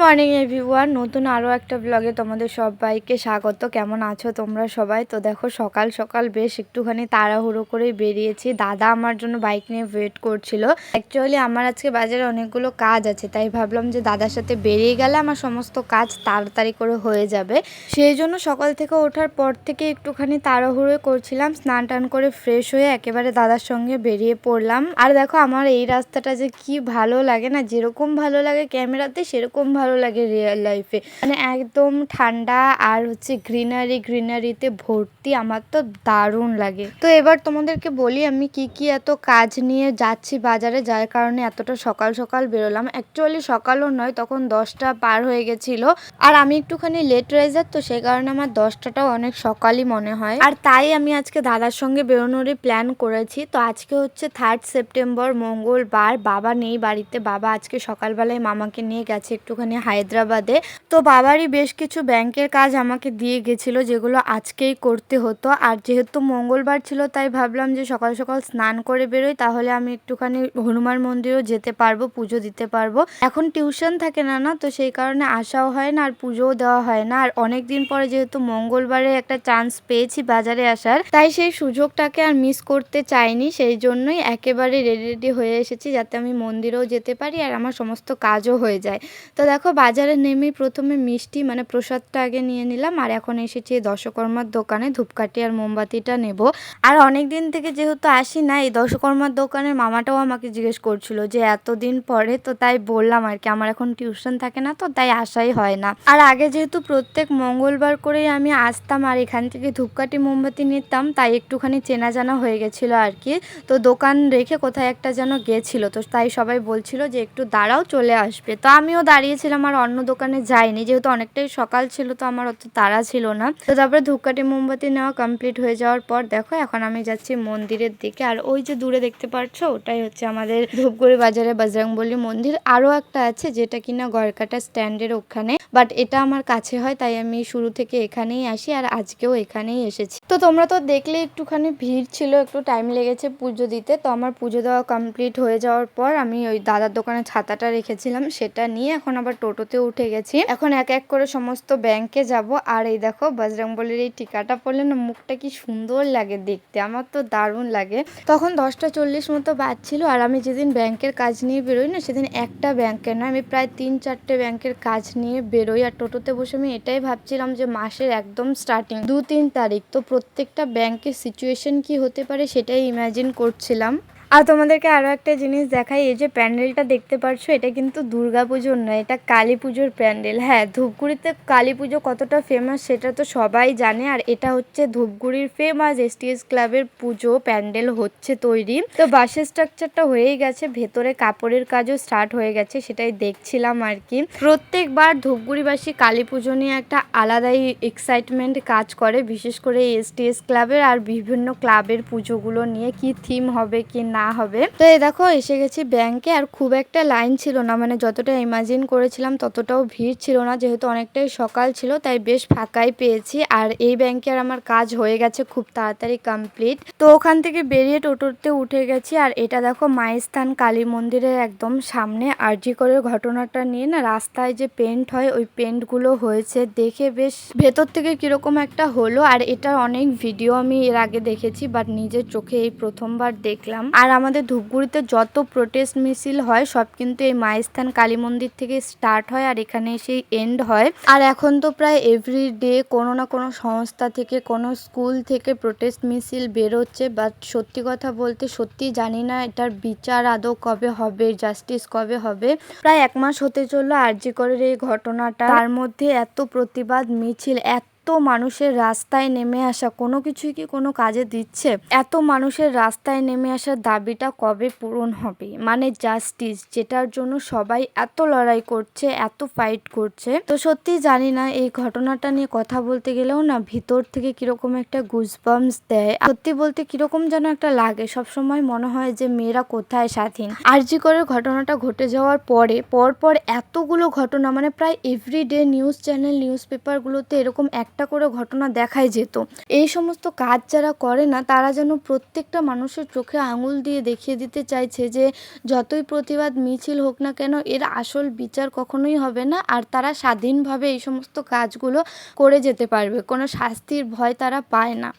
Morning, everyone. নতুন আরও একটা ব্লগে তোমাদের সবাইকে স্বাগত। কেমন আছো তোমরা সবাই? তো দেখো, সকাল সকাল বেশ একটুখানি তাড়াহুড়ো করে বেরিয়েছি। দাদা আমার জন্য বাইক নিয়ে ওয়েট করছিল। অ্যাকচুয়ালি আমার আজকে বাজারে অনেকগুলো কাজ আছে, তাই ভাবলাম যে দাদার সাথে বেরিয়ে গেলে আমার সমস্ত কাজ তাড়াতাড়ি করে হয়ে যাবে। সেই জন্য সকাল থেকে ওঠার পর থেকে একটুখানি তাড়াহুড়ো করছিলাম। স্নান টান করে ফ্রেশ হয়ে একেবারে দাদার সঙ্গে বেরিয়ে পড়লাম। আর দেখো, আমার এই রাস্তাটা যে কি ভালো লাগে না, যেরকম ভালো লাগে ক্যামেরাতে সেরকম ভালো লাগে রিয়েল লাইফে মানে একদম ঠান্ডা আর হচ্ছে গ্রিনারি গ্রিনারিতে ভর্তি, আমার তো দারুণ লাগে। তো এবার তোমাদেরকে বলি আমি কি কি এত কাজ নিয়ে যাচ্ছি বাজারে, যার কারণে এতটা সকাল সকাল বেরোলাম। অ্যাকচুয়ালি সকালও নয়, তখন দশটা পার হয়ে গেছিল। আর আমি একটুখানি লেট রাইজার তো সেই কারণে আমার দশটাটাও অনেক সকালই মনে হয়। আর তাই আমি আজকে দাদার সঙ্গে বেরোনোরই প্ল্যান করেছি। তো আজকে হচ্ছে থার্ড সেপ্টেম্বর মঙ্গলবার, বাবা নেই বাড়িতে। বাবা আজকে সকালবেলায় মামাকে নিয়ে গেছে একটুখানি হায়দ্রাবাদে। তো বাবারই বেশ কিছু ব্যাংকের কাজ আমাকে দিয়ে গেছিল, যেগুলো আজকেই করতে হতো। আর যেহেতু মঙ্গলবার ছিল, তাই ভাবলাম যে সকাল সকাল স্নান করে বেরোই, তাহলে আমি একটুখানি হনুমান মন্দিরও যেতে পারব, পুজো দিতে পারব। এখন টিউশন থাকে না না? তো সেই কারণে আসাও হয় না, আর পুজোও দেওয়া হয় না। আর অনেক দিন পরে যেহেতু মঙ্গলবারে একটা চান্স পেয়েছি বাজারে আসার, তাই সেই সুযোগটাকে আর মিস করতে চাইনি। সেই জন্যই একেবারে রেডি রেডি হয়ে এসেছি, যাতে আমি মন্দিরেও যেতে পারি আর আমার সমস্ত কাজও হয়ে যায়। তো দেখো বাজারে নেমেই প্রথমে মিষ্টি মানে প্রসাদটা আগে নিয়ে নিলাম আর এখন এসেছি এই দশকর্মার দোকানে ধূপকাঠি আর মোমবাতিটা নেব। আর অনেক দিন থেকে যেহেতু আসি না, এই দশকর্মার দোকানের মামাটাও আমাকে জিজ্ঞেস করছিল যে এতদিন পরে তো তাই বললাম আর কি, আমার এখন টিউশন থাকে না তো তাই আসাই হয় না। আর আগে যেহেতু প্রত্যেক মঙ্গলবার করেই আমি আসতাম আর এখান থেকে ধূপকাঠি, মোমবাতি নিতাম, তাই একটুখানি চেনা জানা হয়ে গেছিল আর কি। তো দোকান রেখে কোথায় একটা যেন গেছিল, তো তাই সবাই বলছিল যে একটু দাঁড়াও চলে আসবে। তো আমিও দাঁড়িয়েছিলাম আর অন্য দোকানে যাইনি যেহেতু অনেকটাই সকাল ছিল, তো আমার অত তাড়া ছিল না। তো তারপরে ধূপকাঠি, মোমবাতি নেওয়া কমপ্লিট হয়ে যাওয়ার পর দেখো, এখন আমি যাচ্ছি মন্দিরের দিকে। আর ওই যে দূরে দেখতে পাচ্ছ ওটাই হচ্ছে আমাদের ধূপগুড়ি বাজারে বজরংবলী মন্দির। আরও একটা আছে যেটা কিনা গড়কাটা স্ট্যান্ডের ওখানে বাট এটা আমার কাছে হয়, তাই আমি শুরু থেকে এখানেই আসি আর আজকেও এখানেই এসেছি। তো তোমরা তো দেখলে একটুখানি ভিড় ছিল, একটু টাইম লেগেছে পুজো দিতে, তো আমার পুজো দেওয়া কমপ্লিট হয়ে যাওয়ার পর আমি ওই দাদার দোকানে ছাতাটা রেখেছিলাম, সেটা নিয়ে এখন আবার টোটোতে উঠে গেছি। এখন এক এক করে সমস্ত ব্যাংকে যাব। আর এই দেখো, বজরংবলির এই টিকাটা পরলে না মুখটা কি সুন্দর লাগে দেখতে। আমার তো দারুণ লাগে। তখন দশটা চল্লিশ মতো বাজছিল আর আমি যেদিন ব্যাংকের কাজ নিয়ে বেরোই না, সেদিন একটা ব্যাংকের না, আমি প্রায় তিন চারটে ব্যাংকের কাজ নিয়ে বেরোই। আর টোটোতে বসে আমি এটাই ভাবছিলাম যে মাসের একদম স্টার্টিং দু তিন তারিখ। তো প্রত্যেকটা ব্যাংকের সিচুয়েশন কি হতে পারে সেটাই ইমাজিন করছিলাম। আর তোমাদেরকে আরও একটা জিনিস দেখাই, এই যে প্যান্ডেলটা দেখতে পাচ্ছ এটা কিন্তু দুর্গা পুজোর নয়, এটা কালী পুজোর প্যান্ডেল। হ্যাঁ ধূপগুড়িতে কালী পুজো কতটা ফেমাস সেটা তো সবাই জানে, আর এটা হচ্ছে ধূপগুড়ির ফেমাস এসটিএস ক্লাবের পুজো প্যান্ডেল হচ্ছে তৈরি। তো বাসের স্ট্রাকচারটা হয়েই গেছে, ভেতরে কাপড়ের কাজও স্টার্ট হয়ে গেছে, সেটাই দেখছিলাম আর কি। প্রত্যেকবার ধূপগুড়িবাসী কালী পুজো নিয়ে একটা আলাদাই এক্সাইটমেন্ট কাজ করে, বিশেষ করে এসটিএস ক্লাবের আর বিভিন্ন ক্লাবের পুজোগুলো নিয়ে কি থিম হবে, কি না হবে। তো এই দেখো, এসে গেছি ব্যাংকে আর খুব একটা লাইন ছিল না মানে যতটা ইমাজিন করেছিলাম ততটাও ভিড় ছিল না, যেহেতু অনেকটাই সকাল ছিল, তাই বেশ ফাঁকাই পেয়েছি। আর এই ব্যাংকে আর আমার কাজ হয়ে গেছে খুব তাড়াতাড়ি কমপ্লিট তো ওখান থেকে বেরিয়ে টোটোতে উঠে গেছি। আর এটা দেখো মাইস্থান কালী মন্দিরের একদম সামনে। আরজি করে ঘটনাটা নিয়ে না, রাস্তায় যে পেন্ট হয়, ওই পেন্টগুলো হয়েছে। দেখে বেশ ভেতর থেকে কীরকম একটা হলো। আর এটার অনেক ভিডিও আমি এর আগে দেখেছি বাট নিজের চোখে এই প্রথমবার দেখলাম। আর আমাদের ধূপগুড়িতে যত প্রোটেস্ট মিছিল হয়, সব কিন্তু এই মাইস্থান কালী মন্দির থেকে স্টার্ট হয় আর এখানে সেই এন্ড হয়। আর এখন তো প্রায় এভরি ডে কোনো না কোনো সংস্থা থেকে, কোনো স্কুল থেকে প্রোটেস্ট মিছিল বেরোচ্ছে। বাট সত্যি কথা বলতে সত্যি জানি না এটার বিচার আদৌ কবে হবে জাস্টিস কবে হবে। প্রায় এক মাস হতে চলল আরজি করের এই ঘটনাটা। তার মধ্যে এত প্রতিবাদ, মিছিল, এত মানুষের রাস্তায় নেমে আসা কোনো কিছুই কি কোনো কাজে দিচ্ছে? এত মানুষের রাস্তায় নেমে আসার দাবিটা কবে পূরণ হবে? মানে জাস্টিস যেটার জন্য সবাই এত লড়াই করছে, এত ফাইট করছে। তো সত্যি জানি না, এই ঘটনাটা নিয়ে কথা বলতে গেলেও না ভিতর থেকে কীরকম একটা গুজবামস দেয়। সত্যি বলতে কীরকম যেন একটা লাগে। সব সময় মনে হয় যে মেয়েরা কোথায় স্বাধীন? আরজি করে ঘটনাটা ঘটে যাওয়ার পরে, পরপর এতগুলো ঘটনা মানে প্রায় এভরিডে নিউজ চ্যানেল নিউজ পেপারগুলোতে এরকম একটা একটা করে ঘটনা দেখাই যেত। এই সমস্ত কাজ যারা করে না, তারা যেন প্রত্যেকটা মানুষের চোখে আঙুল দিয়ে দেখিয়ে দিতে চাইছে যে, যতই প্রতিবাদ মিছিল হোক না কেন, এর আসল বিচার কখনোই হবে না আর তারা স্বাধীনভাবে এই সমস্ত কাজগুলো করে যেতে পারবে। কোনো শাস্তির ভয় তারা পায় না।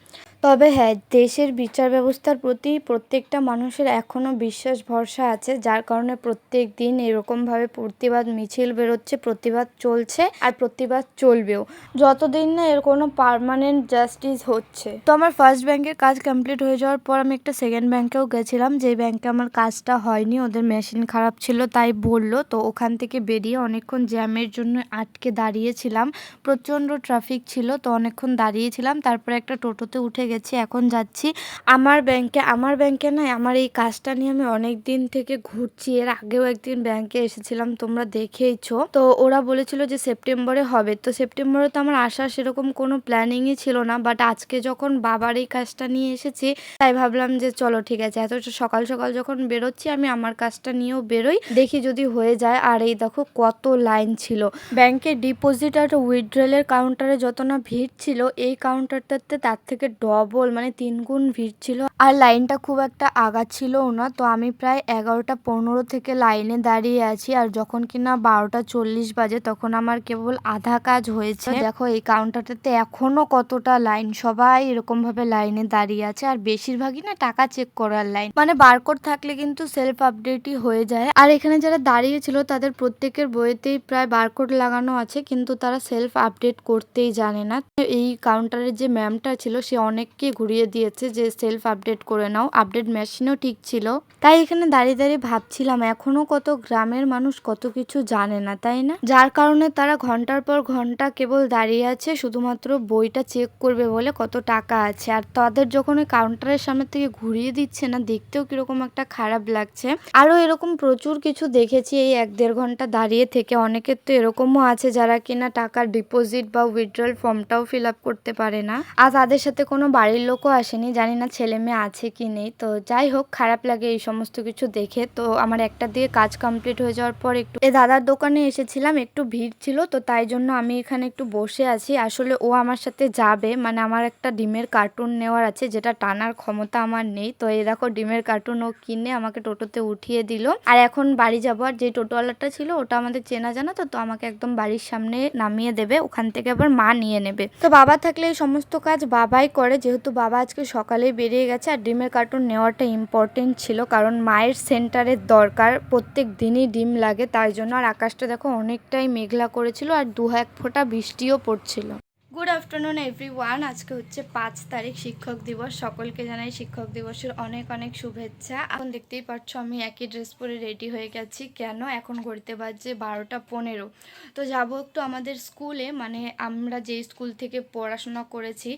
তবে হ্যাঁ দেশের বিচার ব্যবস্থার প্রতি প্রত্যেকটা মানুষের এখনও বিশ্বাস ভরসা আছে, যার কারণে প্রত্যেক দিন এরকমভাবে প্রতিবাদ মিছিল বেরোচ্ছে, প্রতিবাদ চলছে আর প্রতিবাদ চলবেও। যতদিন না এর কোনো পার্মানেন্ট জাস্টিস হচ্ছে। তো আমার ফার্স্ট ব্যাংকের কাজ কমপ্লিট হয়ে যাওয়ার পর আমি একটা সেকেন্ড ব্যাংকেও গেছিলাম যে ব্যাংকে আমার কাজটা হয়নি, ওদের মেশিন খারাপ ছিল তাই বলল। তো ওখান থেকে বেরিয়ে অনেকক্ষণ জ্যামের জন্য আটকে দাঁড়িয়েছিলাম। প্রচণ্ড ট্রাফিক ছিল, তো অনেকক্ষণ দাঁড়িয়েছিলাম, তারপরে একটা টোটোতে উঠে গেছি, এখন যাচ্ছি। আমার ব্যাংকে আমার ব্যাংকে নয় আমার এই কাজটা নিয়ে আমি অনেক দিন থেকে ঘুরছি। এর আগেও একদিন ব্যাংকে এসেছিলাম, তোমরা দেখেইছো। তো ওরা বলেছিল যে সেপ্টেম্বরে হবে। তো সেপ্টেম্বরে তো আমার আসার সেরকম কোনো প্ল্যানিংই ছিল না বাট আজকে যখন বাবার এই কাজটা নিয়ে এসেছি, তাই ভাবলাম যে চলো, ঠিক আছে। এত সকাল সকাল যখন বেরোচ্ছি, আমি আমার কাজটা নিয়েও বেরোই। দেখি যদি হয়ে যায়। আর এই দেখো কত লাইন ছিল। ব্যাংকে ডিপোজিট আর উইথড্রলের কাউন্টারে যত না ভিড় ছিল, এই কাউন্টারটাতে তার থেকে ডবল মানে তিন গুণ ভিড় ছিল। আর লাইনটা খুব একটা আগা ছিলও না, তো আমি প্রায় এগারোটা পনেরো থেকে লাইনে দাঁড়িয়ে আছি। আর যখন কিনা বারোটা চল্লিশ বাজে, তখন আমার কেবল আধা কাজ হয়েছে। দেখো, এই কাউন্টারটাতে এখনও কতটা লাইন, সবাই এরকম ভাবে লাইনে দাঁড়িয়ে আছে। আর বেশিরভাগই না টাকা চেক করার লাইন। মানে বারকোড থাকলে কিন্তু সেলফ আপডেটই হয়ে যায়। আর এখানে যারা দাঁড়িয়ে ছিল, তাদের প্রত্যেকের বইতেই প্রায় বারকোড লাগানো আছে, কিন্তু তারা সেলফ আপডেট করতেই জানে না। এই কাউন্টারের যে ম্যামটা ছিল, সে অনেককে ঘুরিয়ে দিয়েছে যে সেলফ আপডেট করে নাও আপডেট মেশিনও ঠিক ছিল। তাই এখানে দাঁড়িয়ে দাঁড়িয়ে ভাবছিলাম, এখনও কত গ্রামের মানুষ কত কিছু জানে না, তাই না? যার কারণে তারা ঘণ্টার পর ঘণ্টা কেবল দাঁড়িয়ে আছে, শুধুমাত্র বইটা চেক করবে বলে কত টাকা আছে। আর তাদের যখন ওই কাউন্টারের সামনে থেকে ঘুরিয়ে দিচ্ছে না, দেখতেও কীরকম একটা খারাপ লাগছে। আরও এরকম প্রচুর কিছু দেখেছি এই এক দেড় ঘণ্টা দাঁড়িয়ে থেকে। অনেকের তো এরকমও আছে যারা কিনা টাকার ডিপোজিট বা উইথড্রল ফর্মটাও ফিল আপ করতে পারে না। আর তাদের সাথে কোনো বাড়ির লোকও আসেনি, জানি না ছেলে মেয়ে আছে কি নেই। তো যাই হোক, খারাপ লাগে এই সমস্ত কিছু দেখে। তো আমার একটা দিয়ে কাজ কমপ্লিট হয়ে যাওয়ার পর একটু এ দাদার দোকানে এসেছিলাম, একটু ভিড় ছিল। তো তাই জন্য আমি এখানে একটু বসে আছি। আসলে ও আমার সাথে যাবে মানে আমার একটা ডিমের কার্টুন নেওয়ার আছে, যেটা টানার ক্ষমতা আমার নেই। তো এই দেখো, ডিমের কার্টুন ও কিনে আমাকে টোটোতে উঠিয়ে দিল। আর এখন বাড়ি যাব, আর যে টোটোওয়ালাটা ছিল, ওটা আমাদের চেনা জানা, তো তো আমাকে একদম বাড়ির সামনে নামিয়ে দেবে। ওখান থেকে আবার মা নিয়ে নেবে। তো বাবা থাকলে এই সমস্ত কাজ বাবাই করে, যেহেতু বাবা আজকে সকালে বেরিয়ে গেছে আর ডিমের কার্টুন নেওয়াটা ইম্পর্টেন্ট ছিল কারণ মায়ের সেন্টারের দরকার, প্রত্যেক দিনই ডিম লাগে, তাই জন্য আর আকাশটা দেখো অনেকটাই মেঘলা করেছিল আর দু এক ফোঁটা বৃষ্টিও পড়ছিল। গুড আফটারনুন এভরি ওয়ান আজকে হচ্ছে পাঁচ তারিখ, শিক্ষক দিবস। সকলকে জানাই শিক্ষক দিবসের অনেক অনেক শুভেচ্ছা। এখন দেখতেই পাচ্ছ আমি একই ড্রেস পরে রেডি হয়ে গেছি। কেন? এখন ঘুরতে বাজছে বারোটা পনেরো। তো যাব একটু আমাদের স্কুলে। মানে আমরা যে স্কুল থেকে পড়াশোনা করেছি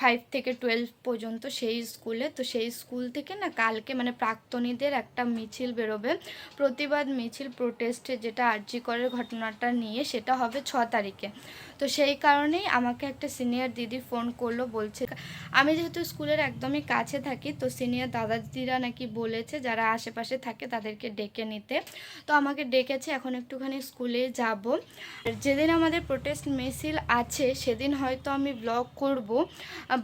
ফাইভ থেকে টুয়েলভ পর্যন্ত সেই স্কুলে। তো সেই স্কুল থেকে না কালকে মানে প্রাক্তনীদের একটা মিছিল বেরোবে। প্রতিবাদ মিছিল প্রোটেস্টে যেটা আর্জি করের ঘটনাটা নিয়ে, সেটা হবে ছ তারিখে। তো সেই কারণেই আমাকে একটা সিনিয়র দিদি ফোন করল, বলছে, আমি যেহেতু স্কুলের একদমই কাছে থাকি, তো সিনিয়র দাদা দিদিরা নাকি বলেছে যারা আশেপাশে থাকে তাদেরকে ডেকে নিতে। তো আমাকে ডেকেছে, এখন একটুখানি স্কুলে যাব। যেদিন আমাদের প্রোটেস্ট মিছিল আছে, সেদিন হয়তো আমি ব্লগ করব।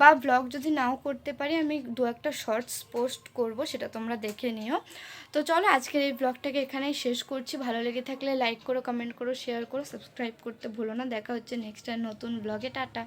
বা ব্লগ যদি নাও করতে পারি, আমি দু একটা শর্টস পোস্ট করব, সেটা তোমরা দেখে নিও। তো চলো, আজকের এই ব্লগটাকে এখানেই শেষ করছি। ভালো লেগে থাকলে লাইক করো কমেন্ট করো শেয়ার করো সাবস্ক্রাইব করতে ভুলো না। দেখা হচ্ছে নেক্সট আর নতুন ব্লগে টাটা।